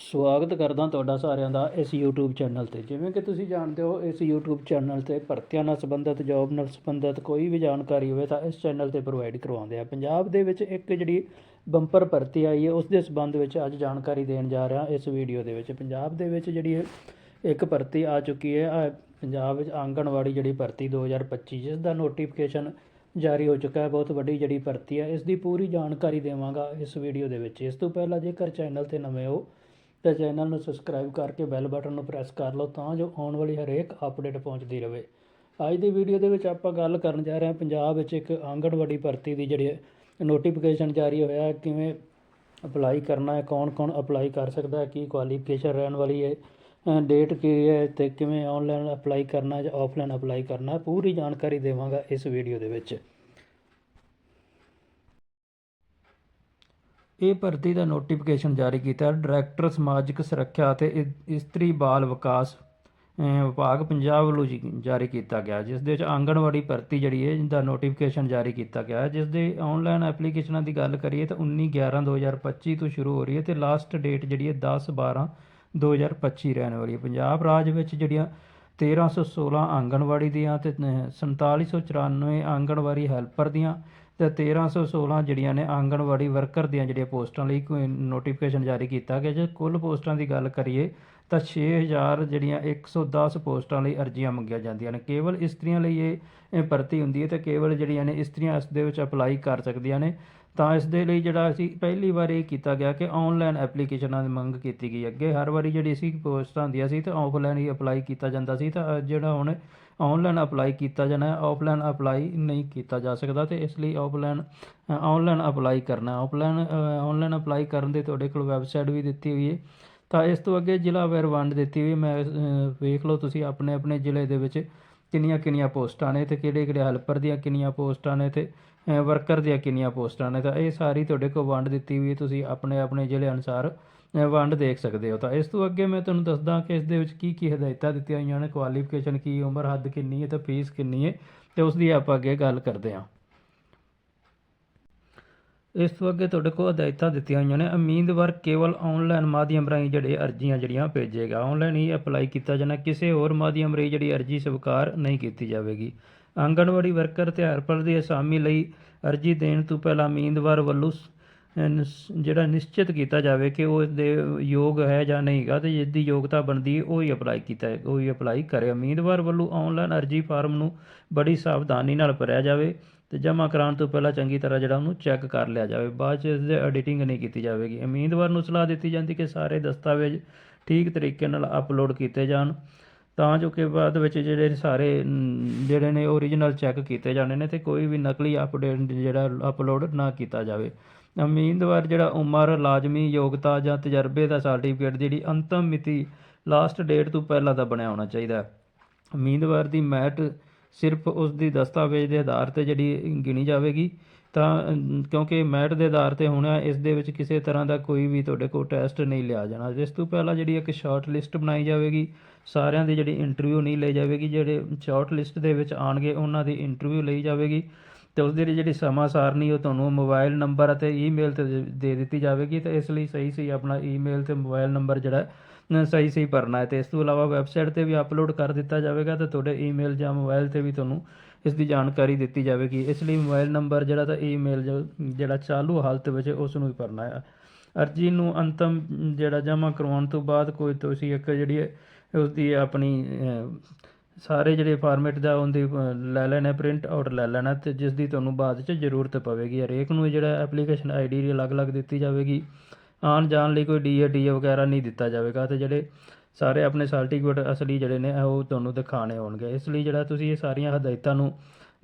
ਸਵਾਗਤ ਕਰਦਾ ਤੁਹਾਡਾ ਸਾਰਿਆਂ ਦਾ ਇਸ YouTube ਚੈਨਲ ਤੇ। ਜਿਵੇਂ ਕਿ ਤੁਸੀਂ ਜਾਣਦੇ ਹੋ, ਇਸ YouTube ਚੈਨਲ ਤੇ ਭਰਤੀਆਂ ਨਾਲ ਸੰਬੰਧਿਤ ਜੌਬ ਨਾਲ ਸੰਬੰਧਿਤ ਕੋਈ ਵੀ ਜਾਣਕਾਰੀ ਹੋਵੇ ਤਾਂ ਇਸ ਚੈਨਲ ਤੇ ਪ੍ਰੋਵਾਈਡ ਕਰਵਾਉਂਦੇ ਆ। ਪੰਜਾਬ ਦੇ ਵਿੱਚ ਇੱਕ ਜਿਹੜੀ ਬੰਪਰ ਭਰਤੀ ਆਈ ਹੈ ਉਸ ਦੇ ਸੰਬੰਧ ਵਿੱਚ ਅੱਜ ਜਾਣਕਾਰੀ ਦੇਣ ਜਾ ਰਿਹਾ ਇਸ ਵੀਡੀਓ ਦੇ ਵਿੱਚ। ਪੰਜਾਬ ਦੇ ਵਿੱਚ ਜਿਹੜੀ ਇੱਕ ਭਰਤੀ ਆ ਚੁੱਕੀ ਹੈ ਪੰਜਾਬ ਵਿੱਚ ਆਂਗਣਵਾੜੀ ਜਿਹੜੀ ਭਰਤੀ 2025 ਜਿਸ ਦਾ ਨੋਟੀਫਿਕੇਸ਼ਨ ਜਾਰੀ ਹੋ ਚੁੱਕਾ ਹੈ, ਬਹੁਤ ਵੱਡੀ ਜਿਹੜੀ ਭਰਤੀ ਹੈ। ਇਸ ਦੀ ਪੂਰੀ ਜਾਣਕਾਰੀ ਦੇਵਾਂਗਾ ਇਸ ਵੀਡੀਓ ਦੇ ਵਿੱਚ। ਇਸ ਤੋਂ ਪਹਿਲਾਂ ਜੇਕਰ ਚੈਨਲ ਤੇ ਨਵੇਂ ਹੋ ਤਾਂ ਚੈਨਲ ਨੂੰ ਸਬਸਕ੍ਰਾਈਬ ਕਰਕੇ ਬੈਲ ਬਟਨ ਨੂੰ ਪ੍ਰੈਸ ਕਰ ਲਓ ਤਾਂ ਜੋ ਆਉਣ ਵਾਲੀ ਹਰੇਕ ਅਪਡੇਟ ਪਹੁੰਚਦੀ ਰਹੇ ਅੱਜ ਦੀ ਵੀਡੀਓ ਦੇ ਵਿੱਚ ਆਪਾਂ ਗੱਲ ਕਰਨ ਜਾ ਰਹੇ ਹਾਂ ਪੰਜਾਬ ਵਿੱਚ ਇੱਕ ਆਂਗਣਵਾੜੀ ਭਰਤੀ ਦੀ ਜਿਹੜੀ ਨੋਟੀਫਿਕੇਸ਼ਨ ਜਾਰੀ ਹੋਇਆ ਕਿਵੇਂ ਅਪਲਾਈ ਕਰਨਾ ਹੈ ਕੌਣ ਕੌਣ ਅਪਲਾਈ ਕਰ ਸਕਦਾ ਹੈ, ਕੀ ਕੁਆਲੀਫਿਕੇਸ਼ਨ ਰਹਿਣ ਵਾਲੀ ਹੈ ਡੇਟ ਕੀ ਹੈ ਤੇ ਕਿਵੇਂ ਆਨਲਾਈਨ ਅਪਲਾਈ ਕਰਨਾ ਹੈ ਜਾਂ ਆਫਲਾਈਨ ਅਪਲਾਈ ਕਰਨਾ ਹੈ, ਪੂਰੀ ਜਾਣਕਾਰੀ ਦੇਵਾਂਗਾ ਇਸ ਵੀਡੀਓ ਦੇ ਵਿੱਚ। ਇਹ ਭਰਤੀ ਦਾ ਨੋਟੀਫਿਕੇਸ਼ਨ ਜਾਰੀ ਕੀਤਾ। ਡਾਇਰੈਕਟਰ ਸਮਾਜਿਕ ਸੁਰੱਖਿਆ ਅਤੇ ਇ- ਇਸਤਰੀ ਬਾਲ ਵਿਕਾਸ ਵਿਭਾਗ ਪੰਜਾਬ ਵੱਲੋਂ ਜੀ- ਜਾਰੀ ਕੀਤਾ ਗਿਆ, ਜਿਸ ਦੇ ਵਿੱਚ ਆਂਗਣਵਾੜੀ ਭਰਤੀ ਜਿਹੜੀ ਹੈ ਦਾ ਨੋਟੀਫਿਕੇਸ਼ਨ ਜਾਰੀ ਕੀਤਾ ਗਿਆ। ਜਿਸ ਦੇ ਆਨਲਾਈਨ ਐਪਲੀਕੇਸ਼ਨਾਂ ਦੀ ਗੱਲ ਕਰੀਏ ਤਾਂ 19 11 2025 ਤੋਂ ਸ਼ੁਰੂ ਹੋ ਰਹੀ ਹੈ ਤੇ ਲਾਸਟ ਡੇਟ ਜਿਹੜੀ ਹੈ 10 12 2025 ਰਹਿਣ ਵਾਲੀ ਹੈ। ਪੰਜਾਬ ਰਾਜ ਵਿੱਚ ਜਿਹੜੀਆਂ 1316 ਆਂਗਣਵਾੜੀ ਦੀਆਂ ਤੇ ਅਹ, 4794 ਆਂਗਣਵਾੜੀ ਹੈਲਪਰ ਦੀਆਂ ਤੇ 1316 ਜਿਹੜੀਆਂ ਨੇ ਆਂਗਣਵਾੜੀ ਵਰਕਰ ਦੀਆਂ ਜਿਹੜੀਆਂ ਪੋਸਟਾਂ ਲਈ ਕੋਈ ਨੋਟੀਫਿਕੇਸ਼ਨ ਜਾਰੀ ਕੀਤਾ ਗਿਆ। ਜੇ ਕੁੱਲ ਪੋਸਟਾਂ ਦੀ ਗੱਲ ਕਰੀਏ ਤਾਂ 6000 ਜਿਹੜੀਆਂ 110 ਪੋਸਟਾਂ ਲਈ ਅਰਜ਼ੀਆਂ ਮੰਗੀਆਂ ਜਾਂਦੀਆਂ ਨੇ। ਕੇਵਲ ਇਸਤਰੀਆਂ ਲਈ ਇਹ ਇਹ ਭਰਤੀ ਹੁੰਦੀ ਹੈ ਤੇ ਕੇਵਲ ਜਿਹੜੀਆਂ ਨੇ ਇਸਤਰੀਆਂ ਇਸ ਦੇ ਵਿੱਚ ਅਪਲਾਈ ਕਰ ਸਕਦੀਆਂ ਨੇ। ਤਾਂ ਇਸ ਦੇ ਲਈ ਜਿਹੜਾ ਅਸੀਂ ਪਹਿਲੀ ਵਾਰ ਇਹ ਕੀਤਾ ਗਿਆ ਕਿ ਆਨਲਾਈਨ ਐਪਲੀਕੇਸ਼ਨਾਂ ਦੀ ਮੰਗ ਕੀਤੀ ਗਈ। ਅੱਗੇ ਹਰ ਵਾਰੀ ਜਿਹੜੀ ਸੀ ਪੋਸਟਾਂ ਹੁੰਦੀਆਂ ਸੀ ਤਾਂ ਆਫਲਾਈਨ ਹੀ ਅਪਲਾਈ ਕੀਤਾ ਜਾਂਦਾ ਸੀ ਤਾਂ ਜਿਹੜਾ ਹੁਣ ਆਨਲਾਈਨ ਅਪਲਾਈ ਕੀਤਾ ਜਾਣਾ ਹੈ ਆਫਲਾਈਨ ਅਪਲਾਈ ਨਹੀਂ ਕੀਤਾ ਜਾ ਸਕਦਾ ਤੇ ਇਸ ਲਈ ਆਫਲਾਈਨ ਆਨਲਾਈਨ ਅਪਲਾਈ ਕਰਨਾ ਆਫਲਾਈਨ ਆਨਲਾਈਨ ਅਪਲਾਈ ਕਰਨ ਦੇ ਤੁਹਾਡੇ ਕੋਲ ਵੈਬਸਾਈਟ ਵੀ ਦਿੱਤੀ ਹੋਈ ਹੈ। ਤਾਂ ਇਸ ਤੋਂ ਅੱਗੇ ਜ਼ਿਲ੍ਹਾ ਵੇਰ ਵੰਡ ਦਿੱਤੀ ਹੋਈ ਮੈਂ ਵੇਖ ਲਓ ਤੁਸੀਂ ਆਪਣੇ ਆਪਣੇ ਜ਼ਿਲ੍ਹੇ ਦੇ ਵਿੱਚ ਕਿੰਨੀਆਂ ਕਿੰਨੀਆਂ ਪੋਸਟਾਂ ਨੇ ਤੇ ਕਿਹੜੇ ਕਿਹੜੇ ਹੈਲਪਰ ਦੀਆਂ ਕਿੰਨੀਆਂ ਪੋਸਟਾਂ ਨੇ ਤੇ ਵਰਕਰ ਦੀਆਂ ਕਿੰਨੀਆਂ ਪੋਸਟਾਂ ਨੇ ਤਾਂ ਇਹ ਸਾਰੀ ਤੁਹਾਡੇ ਕੋਲ ਵੰਡ ਦਿੱਤੀ ਹੋਈ ਹੈ, ਤੁਸੀਂ ਆਪਣੇ ਆਪਣੇ ਜ਼ਿਲ੍ਹੇ ਅਨੁਸਾਰ ਵੰਡ ਦੇਖ ਸਕਦੇ ਹੋ। ਤਾਂ ਇਸ ਤੋਂ ਅੱਗੇ ਮੈਂ ਤੁਹਾਨੂੰ ਦੱਸਦਾ ਕਿ ਇਸ ਦੇ ਵਿੱਚ ਕੀ ਕੀ ਹਦਾਇਤਾਂ ਦਿੱਤੀਆਂ ਹੋਈਆਂ ਨੇ ਕੁਆਲੀਫਿਕੇਸ਼ਨ ਕੀ, ਉਮਰ, ਹੱਦ ਕਿੰਨੀ ਹੈ ਤੇ ਫੀਸ ਕਿੰਨੀ ਹੈ ਤੇ ਉਸ ਦੀ ਆਪਾਂ ਅੱਗੇ ਗੱਲ ਕਰਦੇ ਹਾਂ। ਇਸ ਤੋਂ ਅੱਗੇ ਤੁਹਾਡੇ ਕੋਲ ਹਦਾਇਤਾਂ ਦਿੱਤੀਆਂ ਹੋਈਆਂ ਨੇ। ਉਮੀਦਵਾਰ ਕੇਵਲ ਆਨਲਾਈਨ ਮਾਧਿਅਮ ਰਾਹੀਂ ਜਿਹੜੇ ਅਰਜ਼ੀਆਂ ਜਿਹੜੀਆਂ ਭੇਜੇਗਾ। ਆਨਲਾਈਨ ਹੀ ਅਪਲਾਈ ਕੀਤਾ ਜਾਣਾ। ਕਿਸੇ ਹੋਰ ਮਾਧਿਅਮ ਰਾਹੀਂ ਜਿਹੜੀ ਅਰਜ਼ੀ ਸਵੀਕਾਰ ਨਹੀਂ ਕੀਤੀ ਜਾਵੇਗੀ। ਆਂਗਣਵਾੜੀ ਵਰਕਰ ਤੇ ਹਰਪਲ ਦੀ ਅਸਾਮੀ ਲਈ ਅਰਜ਼ੀ ਦੇਣ ਤੋਂ ਪਹਿਲਾਂ ਉਮੀਦਵਾਰ ਵੱਲੋਂ ਸ- ਜਿਹੜਾ ਨਿਸ਼ਚਿਤ ਕੀਤਾ ਜਾਵੇ ਕਿ ਉਹ ਇਸ ਦੇ ਯੋਗ ਹੈ ਜਾਂ ਨਹੀਂਗਾ ਤੇ ਜਿਸ ਦੀ ਯੋਗਤਾ ਬਣਦੀ ਹੈ, ਉਹ ਹੀ ਅਪਲਾਈ ਕੀਤਾ ਹੈ, ਉਹ ਹੀ ਅਪਲਾਈ ਕਰੇ ਉਮੀਦਵਾਰ ਵੱਲੋਂ ਆਨਲਾਈਨ ਅਰਜ਼ੀ ਫਾਰਮ ਨੂੰ ਬੜੀ ਸਾਵਧਾਨੀ ਨਾਲ ਭਰਿਆ ਜਾਵੇ ਤੇ ਜਮ੍ਹਾਂ ਕਰਾਉਣ ਤੋਂ ਪਹਿਲਾਂ ਚੰਗੀ ਤਰ੍ਹਾਂ ਜਿਹੜਾ ਉਹਨੂੰ ਚੈੱਕ ਕਰ ਲਿਆ ਜਾਵੇ। ਬਾਅਦ ਚ ਇਸ ਦੇ ਐਡੀਟਿੰਗ ਨਹੀਂ ਕੀਤੀ ਜਾਵੇਗੀ। ਉਮੀਦਵਾਰ ਨੂੰ ਸਲਾਹ ਦਿੱਤੀ ਜਾਂਦੀ ਕਿ ਸਾਰੇ ਦਸਤਾਵੇਜ਼ ਠੀਕ ਤਰੀਕੇ ਨਾਲ ਅਪਲੋਡ ਕੀਤੇ ਜਾਣ, ਤਾਂ ਜੋ ਕਿ ਬਾਅਦ ਵਿੱਚ ਜਿਹੜੇ ਸਾਰੇ ਜਿਹੜੇ ਨੇ ਓਰੀਜਨਲ ਚੈੱਕ ਕੀਤੇ ਜਾਣੇ ਨੇ ਤੇ ਕੋਈ ਵੀ ਨਕਲੀ ਅਪਡੇਟ ਜਿਹੜਾ ਅਪਲੋਡ ਨਾ ਕੀਤਾ ਜਾਵੇ। ਉਮੀਦਵਾਰ ਜਿਹੜਾ ਉਮਰ, ਲਾਜ਼ਮੀ, ਯੋਗਤਾ ਜਾਂ ਤਜਰਬੇ ਦਾ ਸਰਟੀਫਿਕੇਟ ਜਿਹੜੀ ਅੰਤਮ ਮਿਤੀ ਲਾਸਟ ਡੇਟ ਤੋਂ ਪਹਿਲਾਂ ਦਾ ਬਣਿਆ ਹੋਣਾ ਚਾਹੀਦਾ ਉਮੀਦਵਾਰ ਦੀ ਮੈਟ ਸਿਰਫ ਉਸ ਦੀ ਦਸਤਾਵੇਜ਼ ਦੇ ਆਧਾਰ ਤੇ ਜਿਹੜੀ ਗਿਣੀ ਜਾਵੇਗੀ, ਤਾਂ ਕਿਉਂਕਿ ਮੈਟ ਦੇ ਆਧਾਰ ਤੇ ਹੋਣਾ ਇਸ ਦੇ ਵਿੱਚ ਕਿਸੇ ਤਰ੍ਹਾਂ ਦਾ ਕੋਈ ਵੀ ਤੁਹਾਡੇ ਕੋਲ ਟੈਸਟ ਨਹੀਂ ਲਿਆ ਜਾਣਾ। ਇਸ ਤੋਂ ਪਹਿਲਾਂ ਜਿਹੜੀ ਇੱਕ ਸ਼ਾਰਟ ਲਿਸਟ ਬਣਾਈ ਜਾਵੇਗੀ, ਸਾਰਿਆਂ ਦੀ ਜਿਹੜੀ ਇੰਟਰਵਿਊ ਨਹੀਂ ਲਈ ਜਾਵੇਗੀ, ਜਿਹੜੇ ਸ਼ਾਰਟ ਲਿਸਟ ਦੇ ਵਿੱਚ ਆਣਗੇ ਉਹਨਾਂ ਦੀ ਇੰਟਰਵਿਊ ਲਈ ਜਾਵੇਗੀ। ਤੇ ਉਸ ਦੀ ਜਿਹੜੀ ਸਮਾਂ ਸਾਰਨੀ ਉਹ ਤੁਹਾਨੂੰ ਮੋਬਾਈਲ ਨੰਬਰ ਅਤੇ ਈਮੇਲ ਤੇ ਦੇ- ਦੇ ਦਿੱਤੀ ਜਾਵੇਗੀ ਤੇ ਇਸ ਲਈ ਸਹੀ ਸਹੀ ਆਪਣਾ ਈਮੇਲ ਤੇ ਮੋਬਾਈਲ ਨੰਬਰ ਜਿਹੜਾ ਸਹੀ ਸਹੀ ਭਰਨਾ ਹੈ। ਤੇ ਇਸ ਤੋਂ ਇਲਾਵਾ ਵੈਬਸਾਈਟ ਤੇ ਵੀ ਅਪਲੋਡ ਕਰ ਦਿੱਤਾ ਜਾਵੇਗਾ ਤੇ ਤੁਹਾਡੇ ਈਮੇਲ ਜਾਂ ਮੋਬਾਈਲ ਤੇ ਵੀ ਤੁਹਾਨੂੰ ਇਸ ਦੀ ਜਾਣਕਾਰੀ ਦਿੱਤੀ ਜਾਵੇਗੀ। ਇਸ ਲਈ ਮੋਬਾਈਲ ਨੰਬਰ ਜਿਹੜਾ ਤਾਂ ਈਮੇਲ ਜਿਹੜਾ ਚਾਲੂ ਹਾਲਤ ਵਿੱਚ ਉਸ ਨੂੰ ਹੀ ਭਰਨਾ ਹੈ। ਅਰਜੀ ਨੂੰ ਅੰਤਮ ਜਿਹੜਾ ਜਮ੍ਹਾਂ ਕਰਵਾਉਣ ਤੋਂ ਬਾਅਦ ਕੋਈ ਤੁਸੀਂ ਇੱਕ ਜਿਹੜੀ ਹੈ ਉਸ ਦੀ ਆਪਣੀ ਸਾਰੇ ਜਿਹੜੇ ਫਾਰਮੈਟ ਦਾ ਉਹਦੀ ਲੈ ਲੈਣਾ ਪ੍ਰਿੰਟ ਆਊਟ ਲੈ ਲੈਣਾ ਤੇ ਜਿਸ ਦੀ ਤੁਹਾਨੂੰ ਬਾਅਦ ਚ ਜ਼ਰੂਰਤ ਪਵੇਗੀ। ਹਰੇਕ ਨੂੰ ਜਿਹੜਾ ਐਪਲੀਕੇਸ਼ਨ ਆਈਡੀ ਦੀ ਅਲੱਗ-ਅਲੱਗ ਦਿੱਤੀ ਜਾਵੇਗੀ। ਆਉਣ ਜਾਣ ਲਈ ਕੋਈ ਡੀਏ ਡੀਏ ਵਗੈਰਾ ਨਹੀਂ ਦਿੱਤਾ ਜਾਵੇਗਾ ਤੇ ਜਿਹੜੇ ਸਾਰੇ ਆਪਣੇ ਸਰਟੀਫਿਕੇਟ ਅਸਲੀ ਜਿਹੜੇ ਨੇ, ਉਹ ਤੁਹਾਨੂੰ ਦਿਖਾਣੇ ਹੋਣਗੇ। ਇਸ ਲਈ ਜਿਹੜਾ ਤੁਸੀਂ ਇਹ ਸਾਰੀਆਂ ਹਦਾਇਤਾਂ ਨੂੰ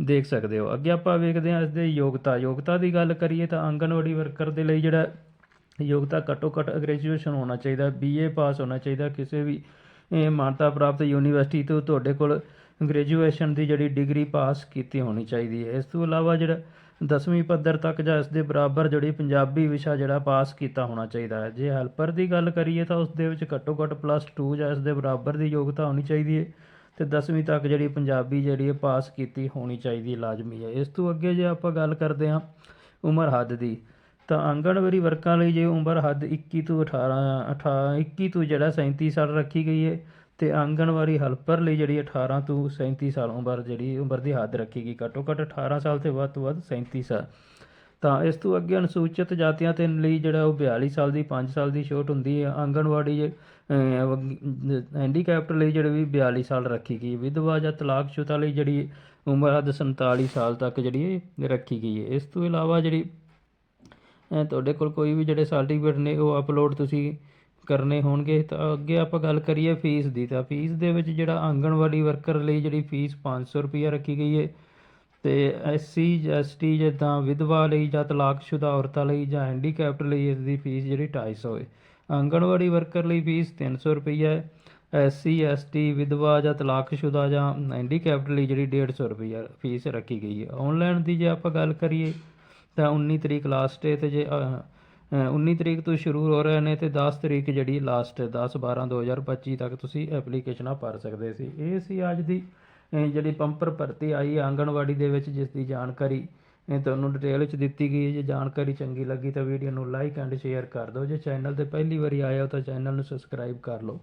ਦੇਖ ਸਕਦੇ ਹੋ। ਅੱਗੇ ਆਪਾਂ ਵੇਖਦੇ ਹਾਂ ਇਸ ਦੇ ਯੋਗਤਾ। ਯੋਗਤਾ ਦੀ ਗੱਲ ਕਰੀਏ ਤਾਂ ਆਂਗਣਵਾੜੀ ਵਰਕਰ ਦੇ ਲਈ ਜਿਹੜਾ ਯੋਗਤਾ ਘੱਟੋ ਘੱਟ ਗ੍ਰੈਜੂਏਸ਼ਨ ਹੋਣਾ ਚਾਹੀਦਾ ਬੀਏ ਪਾਸ ਹੋਣਾ ਚਾਹੀਦਾ, ਕਿਸੇ ਵੀ ਮਾਨਤਾ ਪ੍ਰਾਪਤ ਯੂਨੀਵਰਸਿਟੀ ਤੋਂ ਤੁਹਾਡੇ ਕੋਲ ਗ੍ਰੈਜੂਏਸ਼ਨ ਦੀ ਜਿਹੜੀ ਡਿਗਰੀ ਪਾਸ ਕੀਤੀ ਹੋਣੀ ਚਾਹੀਦੀ ਹੈ। ਇਸ ਤੋਂ ਇਲਾਵਾ ਜਿਹੜਾ 10ਵੀਂ ਪੱਧਰ ਤੱਕ ਜਾਂ ਇਸ ਦੇ ਬਰਾਬਰ ਜਿਹੜੀ ਪੰਜਾਬੀ ਵਿਸ਼ਾ ਜਿਹੜਾ ਪਾਸ ਕੀਤਾ ਹੋਣਾ ਚਾਹੀਦਾ ਹੈ। ਜੇ ਹੈਲਪਰ ਦੀ ਗੱਲ ਕਰੀਏ ਤਾਂ ਉਸ ਦੇ ਵਿੱਚ ਘੱਟੋ ਘੱਟ ਪਲੱਸ 2 ਜਾਂ ਇਸ ਦੇ ਬਰਾਬਰ ਦੀ ਯੋਗਤਾ ਹੋਣੀ ਚਾਹੀਦੀ ਹੈ ਤੇ 10ਵੀਂ ਤੱਕ ਜਿਹੜੀ ਪੰਜਾਬੀ ਜਿਹੜੀ ਹੈ ਪਾਸ ਕੀਤੀ ਹੋਣੀ ਚਾਹੀਦੀ ਹੈ, ਲਾਜ਼ਮੀ ਹੈ। ਇਸ ਤੋਂ ਅੱਗੇ ਜੇ ਆਪਾਂ ਗੱਲ ਕਰਦੇ ਹਾਂ ਉਮਰ ਹੱਦ ਦੀ ਤਾਂ ਆਂਗਣਵਾੜੀ ਵਰਕਰਾਂ ਲਈ ਜੇ ਉਮਰ ਹੱਦ 21 ਤੋਂ 18 18 21 ਤੋਂ ਜਿਹੜਾ 37 ਸਾਲ ਰੱਖੀ ਗਈ ਹੈ ਅਤੇ ਆਂਗਣਵਾੜੀ ਹੈਲਪਰ ਲਈ ਜਿਹੜੀ 18 ਤੋਂ 37 ਸਾਲ ਉਮਰ ਜਿਹੜੀ ਉਮਰ ਦੀ ਹੱਦ ਰੱਖੀ ਗਈ, ਘੱਟੋ ਘੱਟ 18 ਸਾਲ ਤੋਂ ਵੱਧ ਤੋਂ ਵੱਧ 37 ਸਾਲ। ਤਾਂ ਇਸ ਤੋਂ ਅੱਗੇ ਅਨੁਸੂਚਿਤ ਜਾਤੀਆਂ ਤੇ ਲਈ ਜਿਹੜਾ ਉਹ 42 ਸਾਲ ਦੀ 5 ਸਾਲ ਦੀ ਛੋਟ ਹੁੰਦੀ ਹੈ ਆਂਗਣਵਾੜੀ ਹੈਂਡੀਕੈਪਟ ਲਈ ਜਿਹੜੇ ਵੀ 42 ਸਾਲ ਰੱਖੀ ਗਈ, ਵਿਧਵਾ ਜਾਂ ਤਲਾਕਸ਼ੁਦਾ ਲਈ ਜਿਹੜੀ ਉਮਰ ਹੱਦ 47 ਸਾਲ ਤੱਕ ਜਿਹੜੀ ਰੱਖੀ ਗਈ ਹੈ ਇਸ ਤੋਂ ਇਲਾਵਾ ਜਿਹੜੀ ਤੁਹਾਡੇ ਕੋਲ ਕੋਈ ਵੀ ਜਿਹੜੇ ਸਰਟੀਫਿਕੇਟ ਨੇ, ਉਹ ਅਪਲੋਡ ਤੁਸੀਂ ਕਰਨੇ ਹੋਣਗੇ। ਤਾਂ ਅੱਗੇ ਆਪਾਂ ਗੱਲ ਕਰੀਏ ਫੀਸ ਦੀ। ਤਾਂ ਫੀਸ ਦੇ ਵਿੱਚ ਜਿਹੜਾ ਆਂਗਣਵਾੜੀ ਵਰਕਰ ਲਈ ਜਿਹੜੀ ਫੀਸ 500 ਰੁਪਈਆ ਰੱਖੀ ਗਈ ਹੈ ਤੇ ਐਸਸੀ ਐਸਟੀ ਜਿੱਦਾਂ ਵਿਧਵਾ ਲਈ ਜਾਂ ਤਲਾਕਸ਼ੁਦਾ ਔਰਤਾਂ ਲਈ ਜਾਂ ਹੈਂਡੀਕੈਪਟ ਲਈ ਇਸ ਦੀ ਫੀਸ ਜਿਹੜੀ 250 ਹੈ ਆਂਗਣਵਾੜੀ ਵਰਕਰ ਲਈ ਫੀਸ 300 ਰੁਪਈਆ ਹੈ ਐਸਸੀ ਐਸਟੀ ਵਿਧਵਾ ਜਾਂ ਤਲਾਕਸ਼ੁਦਾ ਜਾਂ ਹੈਂਡੀਕੈਪਟ ਲਈ ਜਿਹੜੀ 150 ਰੁਪਈਆ ਫੀਸ ਰੱਖੀ ਗਈ ਹੈ ਆਨਲਾਈਨ ਦੀ ਜੇ ਆਪਾਂ ਗੱਲ ਕਰੀਏ ਤਾਂ 19 ਤਰੀਕ ਲਾਸਟ ਹੈ ਤੇ ਜੇ ਅਹ, 19 ਤਰੀਕ ਤੋਂ ਸ਼ੁਰੂ ਹੋ ਰਹੇ ਨੇ ਤੇ 10 ਤਰੀਕ ਜਿਹੜੀ ਲਾਸਟ ਹੈ 10 12 2025 ਤੱਕ ਤੁਸੀਂ ਐਪਲੀਕੇਸ਼ਨਾਂ ਭਰ ਸਕਦੇ ਸੀ। ਇਹ ਸੀ ਅੱਜ ਦੀ ਜਿਹੜੀ ਪੰਪਰ ਭਰਤੀ ਆਈ ਆਂਗਣਵਾੜੀ ਦੇ ਵਿੱਚ ਜਿਸ ਦੀ ਜਾਣਕਾਰੀ ਤੁਹਾਨੂੰ ਡਿਟੇਲ ਵਿੱਚ ਦਿੱਤੀ ਗਈ ਹੈ। ਜੇ ਜਾਣਕਾਰੀ ਚੰਗੀ ਲੱਗੀ ਤਾਂ ਵੀਡੀਓ ਨੂੰ ਲਾਈਕ ਐਂਡ ਸ਼ੇਅਰ ਕਰ ਦਿਓ। ਜੇ ਚੈਨਲ ਤੇ ਪਹਿਲੀ ਵਾਰੀ ਆਏ ਹੋ ਤਾਂ ਚੈਨਲ ਨੂੰ ਸਬਸਕ੍ਰਾਈਬ ਕਰ ਲਓ।